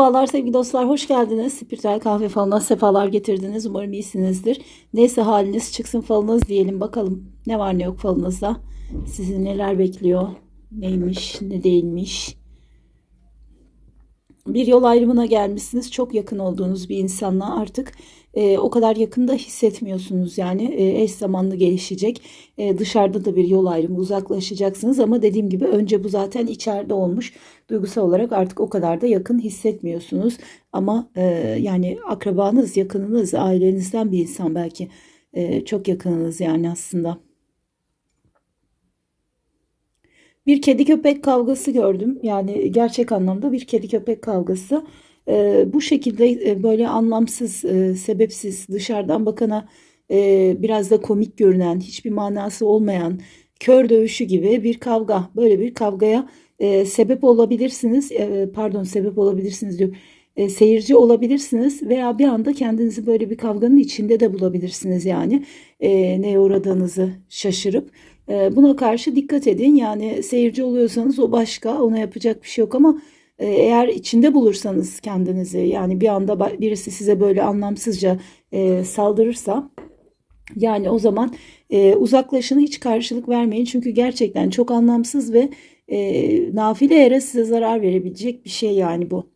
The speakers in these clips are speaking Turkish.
Merhabalar sevgili dostlar, hoş geldiniz. Spiritüel kahve falına sefalar getirdiniz. Umarım iyisinizdir. Neyse haliniz çıksın falınız diyelim bakalım. Ne var ne yok falınızda. Sizi neler bekliyor, neymiş, ne değilmiş. Bir yol ayrımına gelmişsiniz. Çok yakın olduğunuz bir insanla artık e, o kadar yakında hissetmiyorsunuz. Yani e, eş zamanlı gelişecek. E, dışarıda da bir yol ayrımı uzaklaşacaksınız. Ama dediğim gibi önce bu zaten içeride olmuş. Duygusal olarak artık o kadar da yakın hissetmiyorsunuz. Ama e, yani akrabanız, yakınınız, ailenizden bir insan belki e, çok yakınınız yani aslında. Bir kedi köpek kavgası gördüm. Yani gerçek anlamda bir kedi köpek kavgası. Ee, bu şekilde e, böyle anlamsız, e, sebepsiz, dışarıdan bakana e, biraz da komik görünen, hiçbir manası olmayan, kör dövüşü gibi bir kavga. Böyle bir kavgaya e, sebep olabilirsiniz. E, pardon, sebep olabilirsiniz diyor. E, seyirci olabilirsiniz veya bir anda kendinizi böyle bir kavganın içinde de bulabilirsiniz yani. E, neye uğradığınızı şaşırıp. E, Buna karşı dikkat edin. Yani seyirci oluyorsanız o başka, ona yapacak bir şey yok ama e, eğer içinde bulursanız kendinizi yani bir anda birisi size böyle anlamsızca e, saldırırsa yani o zaman e, uzaklaşın hiç karşılık vermeyin. Çünkü gerçekten çok anlamsız ve e, nafile yere size zarar verebilecek bir şey yani bu.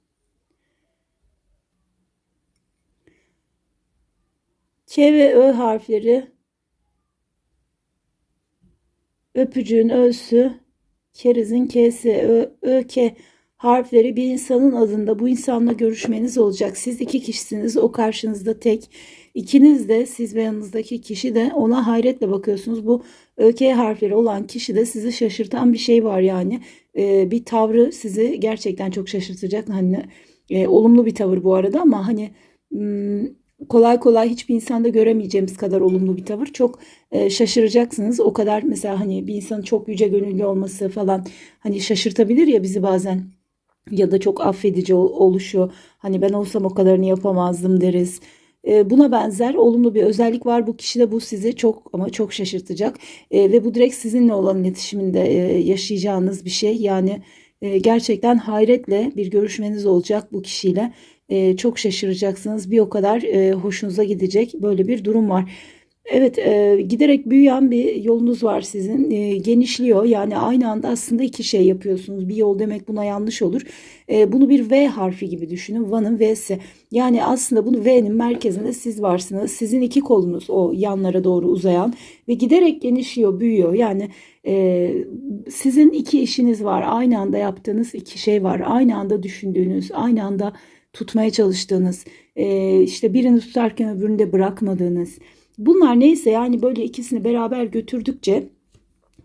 K ve Ö harfleri öpücüğün ö'sü, kerizin k'si, ö, ö, k harfleri bir insanın adında bu insanla görüşmeniz olacak. Siz iki kişisiniz, o karşınızda tek. İkiniz de siz ve yanınızdaki kişi de ona hayretle bakıyorsunuz. Bu ÖK harfleri olan kişi de sizi şaşırtan bir şey var yani. Ee, bir tavrı sizi gerçekten çok şaşırtacak. Hani e, olumlu bir tavır bu arada ama hani hmm, kolay kolay hiçbir insanda göremeyeceğimiz kadar olumlu bir tavır. Çok e, şaşıracaksınız. O kadar mesela hani bir insanın çok yüce gönüllü olması falan hani şaşırtabilir ya bizi bazen ya da çok affedici ol- oluşu. Hani ben olsam o kadarını yapamazdım deriz. E, Buna benzer olumlu bir özellik var. Bu kişide bu sizi çok ama çok şaşırtacak. E, ve bu direkt sizinle olan iletişiminde e, yaşayacağınız bir şey. Yani gerçekten hayretle bir görüşmeniz olacak bu kişiyle. E, çok şaşıracaksınız. Bir o kadar e, hoşunuza gidecek böyle bir durum var. Evet, e, giderek büyüyen bir yolunuz var sizin. E, genişliyor. Yani aynı anda aslında iki şey yapıyorsunuz. Bir yol demek buna yanlış olur. E, bunu bir V harfi gibi düşünün. Van'ın V'si. Yani aslında bunu V'nin merkezinde siz varsınız. Sizin iki kolunuz o yanlara doğru uzayan ve giderek genişliyor, büyüyor. Yani e, sizin iki işiniz var. Aynı anda yaptığınız iki şey var. Aynı anda düşündüğünüz, aynı anda tutmaya çalıştığınız, e, işte birini tutarken öbürünü de bırakmadığınız. Bunlar neyse yani böyle ikisini beraber götürdükçe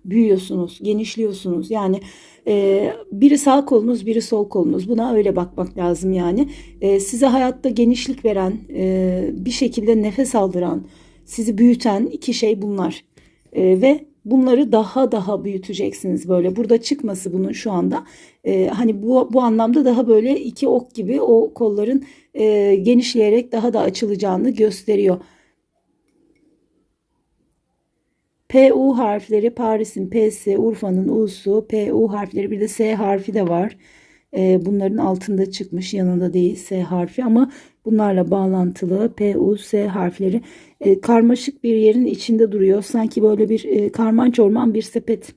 büyüyorsunuz, genişliyorsunuz. Yani e, biri sağ kolunuz, biri sol kolunuz. Buna öyle bakmak lazım yani. E, size hayatta genişlik veren, bir şekilde nefes aldıran, sizi büyüten iki şey bunlar. Ve bunları daha daha büyüteceksiniz böyle. Burada çıkması bunun şu anda. E, hani bu, bu anlamda daha böyle iki ok gibi o kolların e, genişleyerek daha da açılacağını gösteriyor. PU harfleri Paris'in P'si, Urfa'nın U'su, PU harfleri bir de S harfi de var. Ee, bunların altında çıkmış yanında değil S harfi ama bunlarla bağlantılı PU, S harfleri e, karmaşık bir yerin içinde duruyor. Sanki böyle bir e, karman çorman bir sepet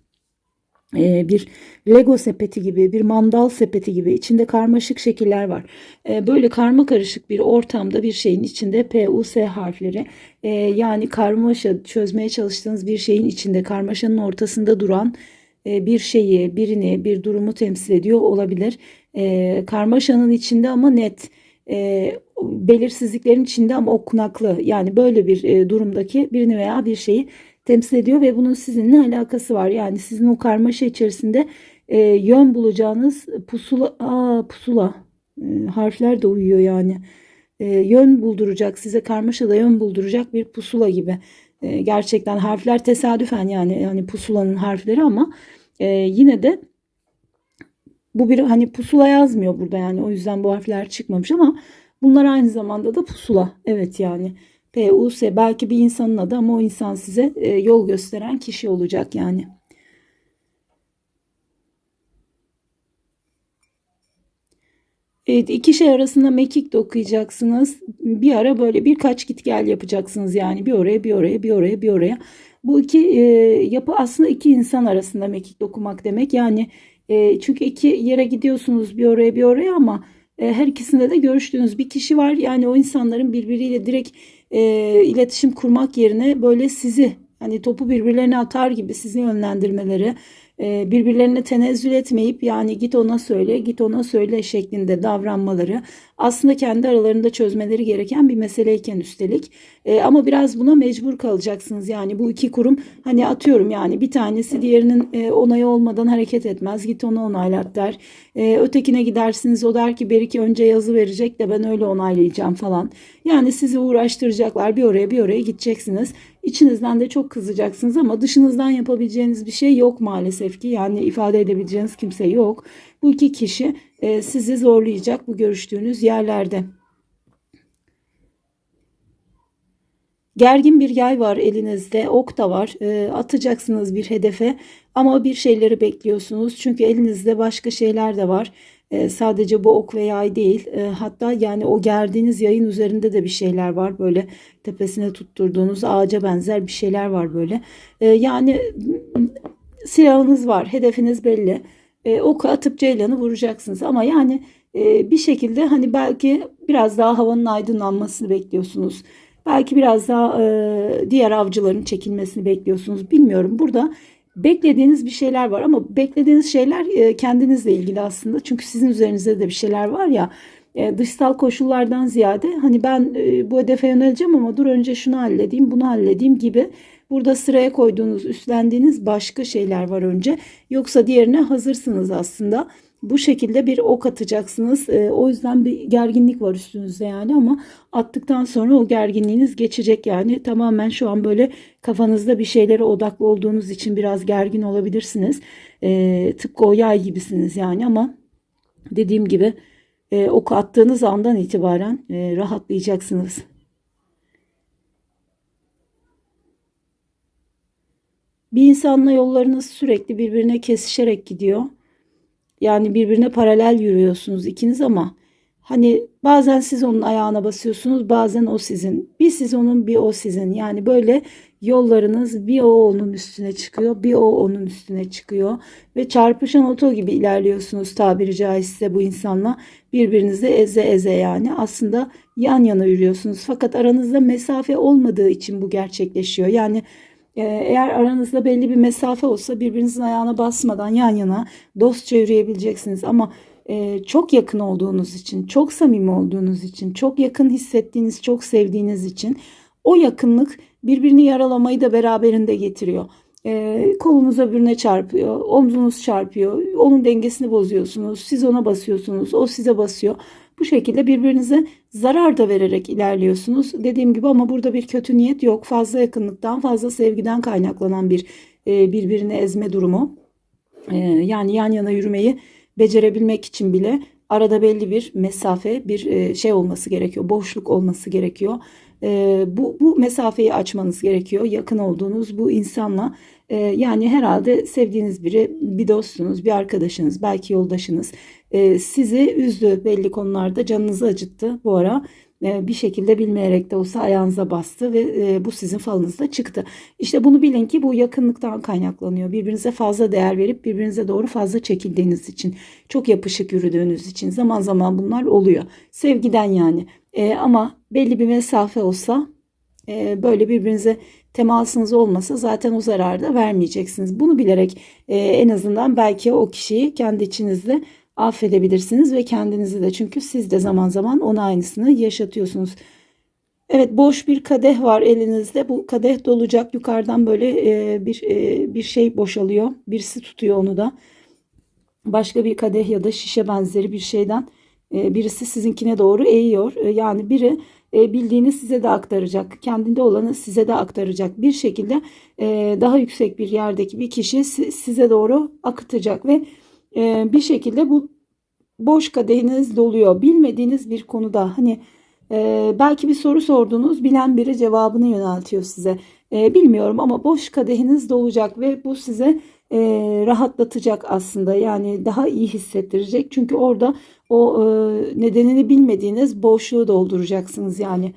e, bir Lego sepeti gibi, bir mandal sepeti gibi içinde karmaşık şekiller var. E, Böyle karma karışık bir ortamda bir şeyin içinde P, U, S harfleri e, yani karmaşa çözmeye çalıştığınız bir şeyin içinde karmaşanın ortasında duran e, bir şeyi, birini, bir durumu temsil ediyor olabilir. E, Karmaşanın içinde ama net e, belirsizliklerin içinde ama okunaklı yani böyle bir e, durumdaki birini veya bir şeyi temsil ediyor ve bunun sizinle alakası var. Yani sizin o karmaşa içerisinde e, yön bulacağınız pusula, aa, pusula e, harfler de uyuyor yani. E, yön bulduracak, size karmaşada yön bulduracak bir pusula gibi. E, gerçekten harfler tesadüfen yani yani pusulanın harfleri ama e, yine de bu bir hani pusula yazmıyor burada yani o yüzden bu harfler çıkmamış ama bunlar aynı zamanda da pusula. Evet yani P, U, S belki bir insanın adı ama o insan size e, yol gösteren kişi olacak yani. Evet, iki şey arasında mekik de okuyacaksınız. Bir ara böyle birkaç git gel yapacaksınız yani bir oraya bir oraya bir oraya bir oraya. Bu iki e, yapı aslında iki insan arasında mekik dokumak demek. Yani e, çünkü iki yere gidiyorsunuz bir oraya bir oraya ama e, her ikisinde de görüştüğünüz bir kişi var. Yani o insanların birbiriyle direkt e, iletişim kurmak yerine böyle sizi hani topu birbirlerine atar gibi sizi yönlendirmeleri, birbirlerine tenezzül etmeyip yani git ona söyle, git ona söyle şeklinde davranmaları aslında kendi aralarında çözmeleri gereken bir meseleyken üstelik. E, ama biraz buna mecbur kalacaksınız. Yani bu iki kurum hani atıyorum yani bir tanesi diğerinin e, onayı olmadan hareket etmez. Git onu onaylat der. E, ötekine gidersiniz o der ki Beriki önce yazı verecek de ben öyle onaylayacağım falan. Yani sizi uğraştıracaklar bir oraya bir oraya gideceksiniz. İçinizden de çok kızacaksınız ama dışınızdan yapabileceğiniz bir şey yok maalesef ki. Yani ifade edebileceğiniz kimse yok. Bu iki kişi e, sizi zorlayacak bu görüştüğünüz yerlerde. Gergin bir yay var elinizde, ok da var. E, atacaksınız bir hedefe ama bir şeyleri bekliyorsunuz. Çünkü elinizde başka şeyler de var. E, sadece bu ok ve yay değil. E, hatta yani o gerdiğiniz yayın üzerinde de bir şeyler var. Böyle tepesine tutturduğunuz ağaca benzer bir şeyler var böyle. E, yani silahınız var, hedefiniz belli. E, oku atıp ceylanı vuracaksınız. Ama yani e, bir şekilde hani belki biraz daha havanın aydınlanmasını bekliyorsunuz. Belki biraz daha e, diğer avcıların çekilmesini bekliyorsunuz. Bilmiyorum. Burada beklediğiniz bir şeyler var ama beklediğiniz şeyler e, kendinizle ilgili aslında. Çünkü sizin üzerinizde de bir şeyler var ya. E, dışsal koşullardan ziyade hani ben e, bu hedefe yöneleceğim ama dur önce şunu halledeyim, bunu halledeyim gibi. Burada sıraya koyduğunuz, üstlendiğiniz başka şeyler var önce. Yoksa diğerine hazırsınız aslında. Bu şekilde bir ok atacaksınız. E, o yüzden bir gerginlik var üstünüzde yani ama attıktan sonra o gerginliğiniz geçecek yani. Tamamen şu an böyle kafanızda bir şeylere odaklı olduğunuz için biraz gergin olabilirsiniz. E, tıpkı o yay gibisiniz yani ama dediğim gibi e, ok attığınız andan itibaren e, rahatlayacaksınız. Bir insanla yollarınız sürekli birbirine kesişerek gidiyor. Yani birbirine paralel yürüyorsunuz ikiniz ama hani bazen siz onun ayağına basıyorsunuz, bazen o sizin. Bir siz onun, bir o sizin. Yani böyle yollarınız bir o onun üstüne çıkıyor, bir o onun üstüne çıkıyor ve çarpışan oto gibi ilerliyorsunuz tabiri caizse bu insanla. Birbirinizi eze eze yani aslında yan yana yürüyorsunuz. Fakat aranızda mesafe olmadığı için bu gerçekleşiyor. Yani eğer aranızda belli bir mesafe olsa birbirinizin ayağına basmadan yan yana dostça yürüyebileceksiniz. Ama e, çok yakın olduğunuz için, çok samimi olduğunuz için, çok yakın hissettiğiniz, çok sevdiğiniz için o yakınlık birbirini yaralamayı da beraberinde getiriyor. E, kolunuz öbürüne çarpıyor, omzunuz çarpıyor, onun dengesini bozuyorsunuz, siz ona basıyorsunuz, o size basıyor. Bu şekilde birbirinize zarar da vererek ilerliyorsunuz. Dediğim gibi ama burada bir kötü niyet yok. Fazla yakınlıktan, fazla sevgiden kaynaklanan bir e, birbirini ezme durumu. E, yani yan yana yürümeyi becerebilmek için bile arada belli bir mesafe, bir e, şey olması gerekiyor. Boşluk olması gerekiyor. Bu, bu mesafeyi açmanız gerekiyor. Yakın olduğunuz bu insanla ee, yani herhalde sevdiğiniz biri, bir dostunuz, bir arkadaşınız, belki yoldaşınız e, sizi üzdü belli konularda, canınızı acıttı bu ara. E, bir şekilde bilmeyerek de olsa ayağınıza bastı ve e, bu sizin falınızda çıktı. İşte bunu bilin ki bu yakınlıktan kaynaklanıyor. Birbirinize fazla değer verip birbirinize doğru fazla çekildiğiniz için, çok yapışık yürüdüğünüz için zaman zaman bunlar oluyor. Sevgiden yani. Ama belli bir mesafe olsa böyle birbirinize temasınız olmasa zaten o zararı da vermeyeceksiniz. Bunu bilerek e, en azından belki o kişiyi kendi içinizde affedebilirsiniz ve kendinizi de çünkü siz de zaman zaman ona aynısını yaşatıyorsunuz. Evet boş bir kadeh var elinizde. Bu kadeh dolacak. Yukarıdan böyle e, bir e, bir şey boşalıyor. Birisi tutuyor onu da. Başka bir kadeh ya da şişe benzeri bir şeyden e, birisi sizinkine doğru eğiyor. E, yani biri e, bildiğini size de aktaracak. Kendinde olanı size de aktaracak. Bir şekilde e, daha yüksek bir yerdeki bir kişi size doğru akıtacak ve e, bir şekilde bu boş kadehiniz doluyor. Bilmediğiniz bir konuda hani belki bir soru sordunuz bilen biri cevabını yöneltiyor size. Bilmiyorum ama boş kadehiniz dolacak ve bu size e, rahatlatacak aslında. Yani daha iyi hissettirecek. Çünkü orada o e, nedenini bilmediğiniz boşluğu dolduracaksınız yani.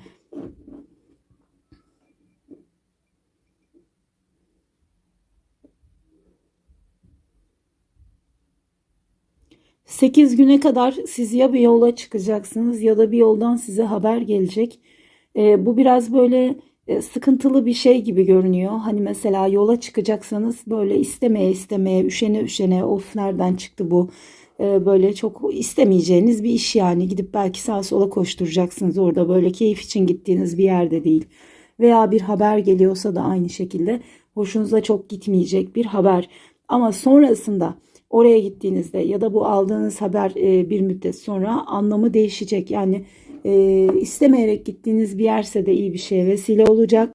8 güne kadar siz ya bir yola çıkacaksınız ya da bir yoldan size haber gelecek. E, bu biraz böyle sıkıntılı bir şey gibi görünüyor. Hani mesela yola çıkacaksanız böyle istemeye istemeye, üşene üşene of nereden çıktı bu? E, böyle çok istemeyeceğiniz bir iş yani. Gidip belki sağa sola koşturacaksınız orada böyle keyif için gittiğiniz bir yerde değil. Veya bir haber geliyorsa da aynı şekilde hoşunuza çok gitmeyecek bir haber. Ama sonrasında oraya gittiğinizde ya da bu aldığınız haber e, bir müddet sonra anlamı değişecek. Yani e, istemeyerek gittiğiniz bir yerse de iyi bir şeye vesile olacak.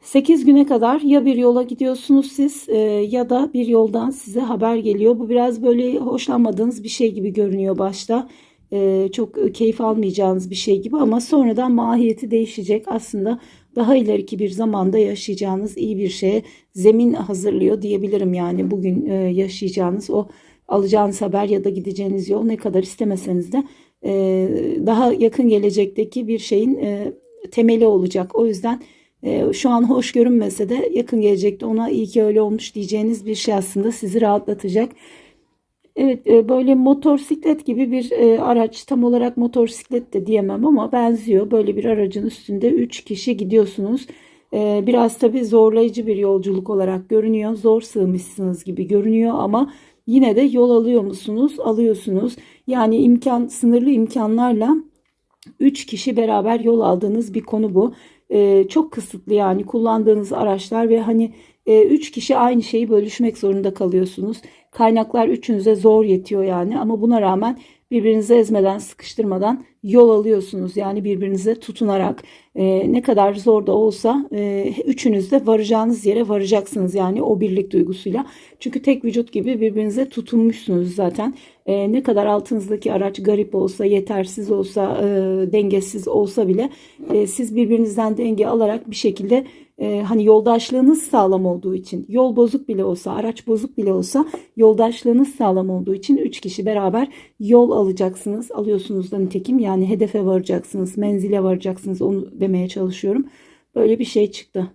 8 güne kadar ya bir yola gidiyorsunuz siz e, ya da bir yoldan size haber geliyor. Bu biraz böyle hoşlanmadığınız bir şey gibi görünüyor başta. E, çok keyif almayacağınız bir şey gibi ama sonradan mahiyeti değişecek. Aslında daha ileriki bir zamanda yaşayacağınız iyi bir şeye zemin hazırlıyor diyebilirim. Yani bugün e, yaşayacağınız o alacağınız haber ya da gideceğiniz yol ne kadar istemeseniz de e, daha yakın gelecekteki bir şeyin e, temeli olacak. O yüzden şu an hoş görünmese de yakın gelecekte ona iyi ki öyle olmuş diyeceğiniz bir şey aslında sizi rahatlatacak. Evet e, böyle motosiklet gibi bir e, araç tam olarak motosiklet de diyemem ama benziyor. Böyle bir aracın üstünde 3 kişi gidiyorsunuz. E, biraz tabii zorlayıcı bir yolculuk olarak görünüyor. Zor sığmışsınız gibi görünüyor ama yine de yol alıyor musunuz? Alıyorsunuz. Yani imkan sınırlı imkanlarla 3 kişi beraber yol aldığınız bir konu bu. Çok kısıtlı yani kullandığınız araçlar ve hani 3 kişi aynı şeyi bölüşmek zorunda kalıyorsunuz. Kaynaklar üçünüze zor yetiyor yani ama buna rağmen birbirinizi ezmeden, sıkıştırmadan yol alıyorsunuz. Yani birbirinize tutunarak e, ne kadar zor da olsa e, üçünüz de varacağınız yere varacaksınız yani o birlik duygusuyla. Çünkü tek vücut gibi birbirinize tutunmuşsunuz zaten. E, ne kadar altınızdaki araç garip olsa, yetersiz olsa, e, dengesiz olsa bile e, siz birbirinizden denge alarak bir şekilde e, hani yoldaşlığınız sağlam olduğu için yol bozuk bile olsa araç bozuk bile olsa yoldaşlığınız sağlam olduğu için 3 kişi beraber yol alacaksınız alıyorsunuz da nitekim yani hedefe varacaksınız menzile varacaksınız onu demeye çalışıyorum böyle bir şey çıktı.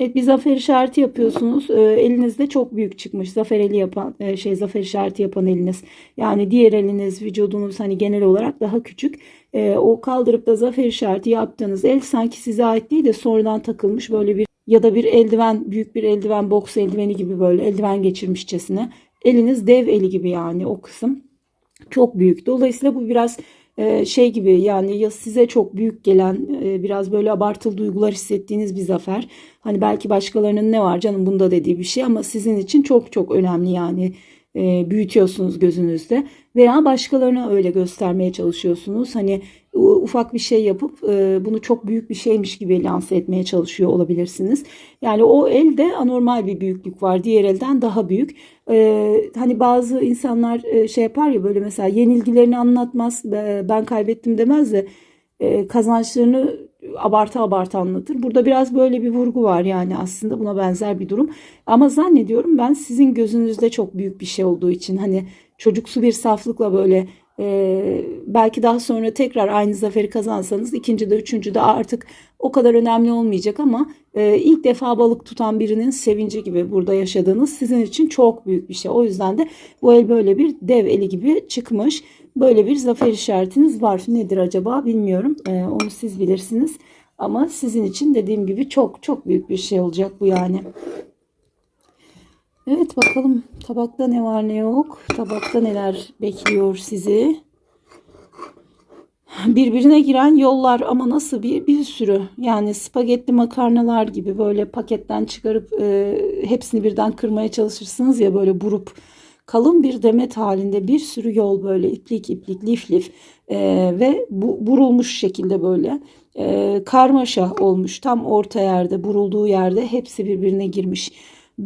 Evet bir zafer işareti yapıyorsunuz. E, elinizde çok büyük çıkmış. Zafer eli yapan e, şey zafer işareti yapan eliniz. Yani diğer eliniz vücudunuz hani genel olarak daha küçük. E, o kaldırıp da zafer işareti yaptığınız el sanki size ait değil de sonradan takılmış böyle bir ya da bir eldiven büyük bir eldiven boks eldiveni gibi böyle eldiven geçirmişçesine. Eliniz dev eli gibi yani o kısım çok büyük. Dolayısıyla bu biraz şey gibi yani ya size çok büyük gelen e, biraz böyle abartılı duygular hissettiğiniz bir zafer. Hani belki başkalarının ne var canım bunda dediği bir şey ama sizin için çok çok önemli yani e, büyütüyorsunuz gözünüzde veya başkalarına öyle göstermeye çalışıyorsunuz. Hani ufak bir şey yapıp e, bunu çok büyük bir şeymiş gibi lanse etmeye çalışıyor olabilirsiniz. Yani o elde anormal bir büyüklük var. Diğer elden daha büyük. E, hani bazı insanlar e, şey yapar ya böyle mesela yenilgilerini anlatmaz. Ben kaybettim demez de kazançlarını abartı abartı anlatır. Burada biraz böyle bir vurgu var yani aslında buna benzer bir durum. Ama zannediyorum ben sizin gözünüzde çok büyük bir şey olduğu için hani çocuksu bir saflıkla böyle ee, belki daha sonra tekrar aynı zaferi kazansanız ikinci de üçüncü de artık o kadar önemli olmayacak ama e, ilk defa balık tutan birinin sevinci gibi burada yaşadığınız sizin için çok büyük bir şey. O yüzden de bu el böyle bir dev eli gibi çıkmış. Böyle bir zafer işaretiniz var. Nedir acaba bilmiyorum. E, onu siz bilirsiniz. Ama sizin için dediğim gibi çok çok büyük bir şey olacak bu yani. Evet bakalım tabakta ne var ne yok. Tabakta neler bekliyor sizi. Birbirine giren yollar ama nasıl bir bir sürü. Yani spagetti makarnalar gibi böyle paketten çıkarıp e, hepsini birden kırmaya çalışırsınız ya böyle burup kalın bir demet halinde bir sürü yol böyle iplik iplik lif lif e, ve bu, burulmuş şekilde böyle e, karmaşa olmuş tam orta yerde burulduğu yerde hepsi birbirine girmiş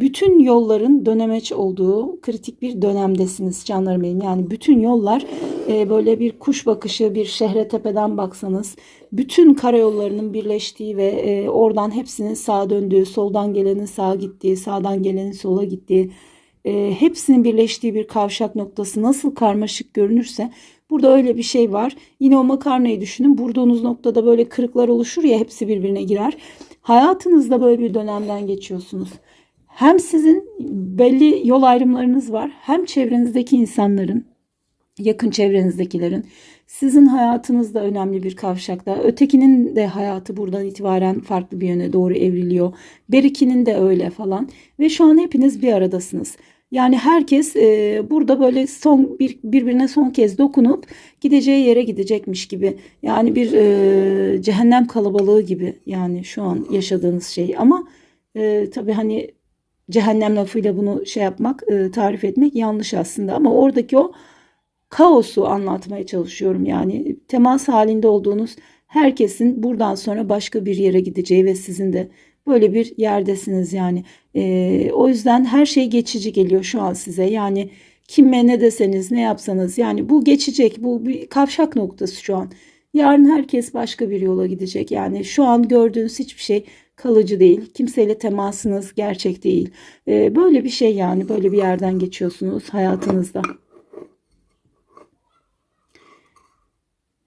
bütün yolların dönemeç olduğu kritik bir dönemdesiniz canlarım benim. Yani bütün yollar e, böyle bir kuş bakışı, bir şehre tepeden baksanız bütün karayollarının birleştiği ve e, oradan hepsinin sağa döndüğü, soldan gelenin sağa gittiği, sağdan gelenin sola gittiği, e, hepsinin birleştiği bir kavşak noktası nasıl karmaşık görünürse burada öyle bir şey var. Yine o makarnayı düşünün. Vurduğunuz noktada böyle kırıklar oluşur ya hepsi birbirine girer. Hayatınızda böyle bir dönemden geçiyorsunuz. Hem sizin belli yol ayrımlarınız var hem çevrenizdeki insanların yakın çevrenizdekilerin sizin hayatınızda önemli bir kavşakta. Ötekinin de hayatı buradan itibaren farklı bir yöne doğru evriliyor. Berikinin de öyle falan. Ve şu an hepiniz bir aradasınız. Yani herkes e, burada böyle son bir birbirine son kez dokunup gideceği yere gidecekmiş gibi. Yani bir e, cehennem kalabalığı gibi yani şu an yaşadığınız şey. Ama e, tabii hani cehennem lafıyla bunu şey yapmak, e, tarif etmek yanlış aslında. Ama oradaki o kaosu anlatmaya çalışıyorum. Yani temas halinde olduğunuz herkesin buradan sonra başka bir yere gideceği ve sizin de böyle bir yerdesiniz yani. Ee, o yüzden her şey geçici geliyor şu an size. Yani kime ne deseniz ne yapsanız yani bu geçecek. Bu bir kavşak noktası şu an. Yarın herkes başka bir yola gidecek. Yani şu an gördüğünüz hiçbir şey kalıcı değil. Kimseyle temasınız gerçek değil. Ee, böyle bir şey yani böyle bir yerden geçiyorsunuz hayatınızda.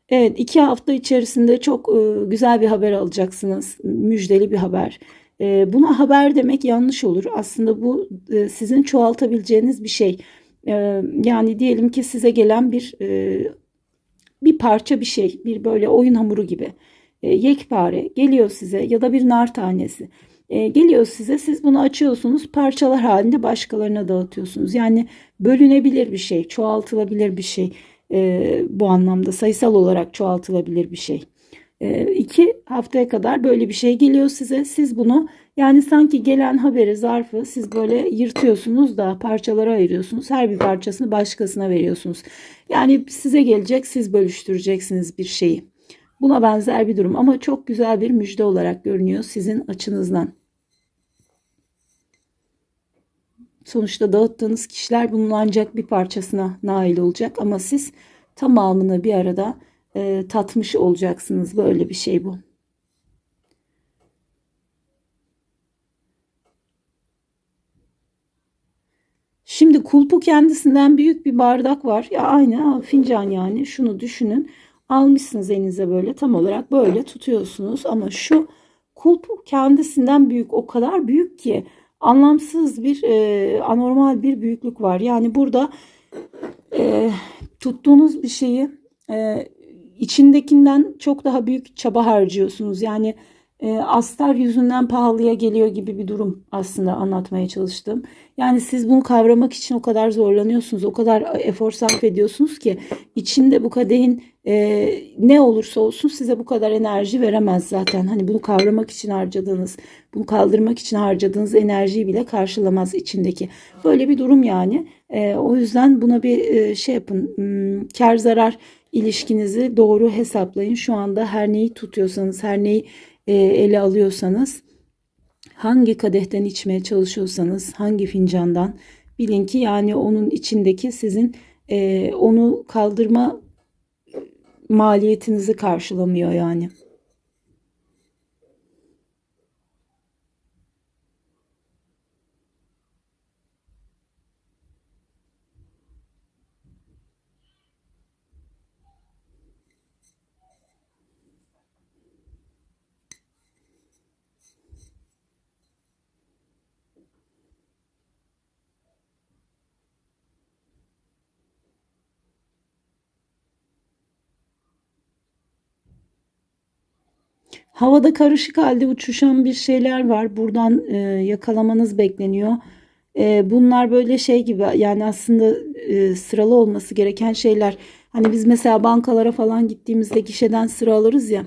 Evet, iki hafta içerisinde çok e, güzel bir haber alacaksınız. Müjdeli bir haber. E, buna haber demek yanlış olur. Aslında bu e, sizin çoğaltabileceğiniz bir şey. E, yani diyelim ki size gelen bir e, bir parça bir şey, bir böyle oyun hamuru gibi. E, yekpare geliyor size ya da bir nar tanesi. E, geliyor size siz bunu açıyorsunuz parçalar halinde başkalarına dağıtıyorsunuz. Yani bölünebilir bir şey, çoğaltılabilir bir şey e, bu anlamda sayısal olarak çoğaltılabilir bir şey. E, iki haftaya kadar böyle bir şey geliyor size. Siz bunu yani sanki gelen haberi zarfı siz böyle yırtıyorsunuz da parçalara ayırıyorsunuz. Her bir parçasını başkasına veriyorsunuz. Yani size gelecek siz bölüştüreceksiniz bir şeyi. Buna benzer bir durum ama çok güzel bir müjde olarak görünüyor sizin açınızdan. Sonuçta dağıttığınız kişiler bunun ancak bir parçasına nail olacak ama siz tamamını bir arada e, tatmış olacaksınız. Böyle bir şey bu. Şimdi kulpu kendisinden büyük bir bardak var. Ya aynı fincan yani. Şunu düşünün. Almışsınız elinize böyle tam olarak böyle tutuyorsunuz. Ama şu kulpu kendisinden büyük. O kadar büyük ki anlamsız bir e, anormal bir büyüklük var. Yani burada e, tuttuğunuz bir şeyi e, içindekinden çok daha büyük çaba harcıyorsunuz. Yani e, astar yüzünden pahalıya geliyor gibi bir durum aslında anlatmaya çalıştım. Yani siz bunu kavramak için o kadar zorlanıyorsunuz, o kadar efor sarf ediyorsunuz ki içinde bu kadehin e, ne olursa olsun size bu kadar enerji veremez zaten. Hani bunu kavramak için harcadığınız, bunu kaldırmak için harcadığınız enerjiyi bile karşılamaz içindeki. Böyle bir durum yani. E, o yüzden buna bir e, şey yapın, hmm, kar zarar ilişkinizi doğru hesaplayın. Şu anda her neyi tutuyorsanız, her neyi e, ele alıyorsanız, hangi kadehten içmeye çalışıyorsanız, hangi fincandan bilin ki yani onun içindeki sizin e, onu kaldırma maliyetinizi karşılamıyor yani. Havada karışık halde uçuşan bir şeyler var. Buradan e, yakalamanız bekleniyor. E, bunlar böyle şey gibi yani aslında e, sıralı olması gereken şeyler. Hani biz mesela bankalara falan gittiğimizde gişeden sıra alırız ya.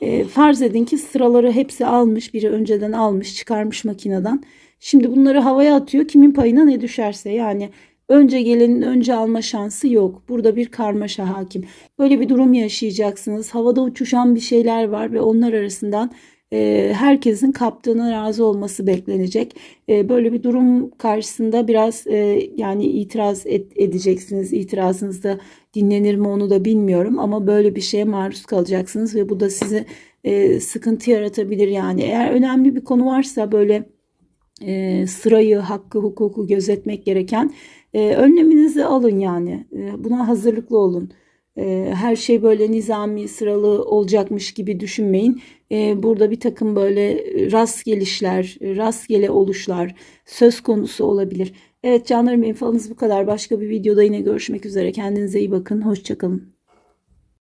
E, farz edin ki sıraları hepsi almış. Biri önceden almış çıkarmış makineden. Şimdi bunları havaya atıyor. Kimin payına ne düşerse yani Önce gelenin önce alma şansı yok. Burada bir karmaşa hakim. Böyle bir durum yaşayacaksınız. Havada uçuşan bir şeyler var ve onlar arasından e, herkesin kaptığına razı olması beklenecek. E, böyle bir durum karşısında biraz e, yani itiraz edeceksiniz. İtirazınız da dinlenir mi onu da bilmiyorum ama böyle bir şeye maruz kalacaksınız ve bu da size sıkıntı yaratabilir yani. Eğer önemli bir konu varsa böyle e, sırayı, hakkı, hukuku gözetmek gereken e, önleminizi alın yani. E, buna hazırlıklı olun. E, her şey böyle nizami, sıralı olacakmış gibi düşünmeyin. E, burada bir takım böyle rast gelişler, rastgele oluşlar söz konusu olabilir. Evet canlarım falanız bu kadar. Başka bir videoda yine görüşmek üzere. Kendinize iyi bakın. Hoşçakalın.